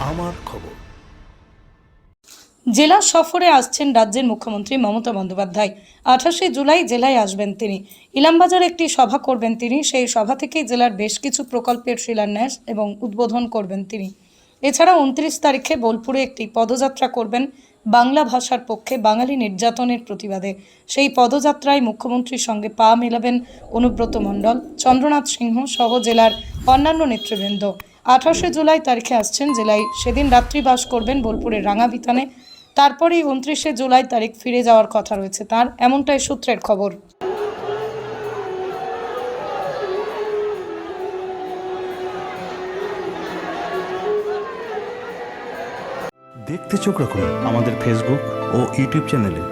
আমার খবর। জেলা সফরে আসছেন রাজ্যের মুখ্যমন্ত্রী মমতা বন্দ্যোপাধ্যায়। আঠাশে জুলাই জেলায় আসবেন তিনি। ইলামবাজারে একটি সভা করবেন তিনি। সেই সভা থেকেই জেলার বেশ কিছু প্রকল্পের শিলান্যাস এবং উদ্বোধন করবেন তিনি। এছাড়া উনত্রিশ তারিখে বোলপুরে একটি পদযাত্রা করবেন বাংলা ভাষার পক্ষে বাঙালি নির্যাতনের প্রতিবাদে। সেই পদযাত্রায় মুখ্যমন্ত্রীর সঙ্গে পা মেলাবেন অনুব্রত মণ্ডল, চন্দ্রনাথ সিংহ সহ জেলার অন্যান্য নেতৃবৃন্দ। আঠাশে জুলাই তারিখে আসছেন জেলায়। সেদিন রাত্রিবাস করবেন বোলপুরের রাঙাবিতানে তারপরেই উনত্রিশে জুলাই তারিখ ফিরে যাওয়ার কথা রয়েছে তার। এমনটাই সূত্রের খবর। দেখতে চোখ রাখুন আমাদের ফেসবুক ও ইউটিউব চ্যানেলে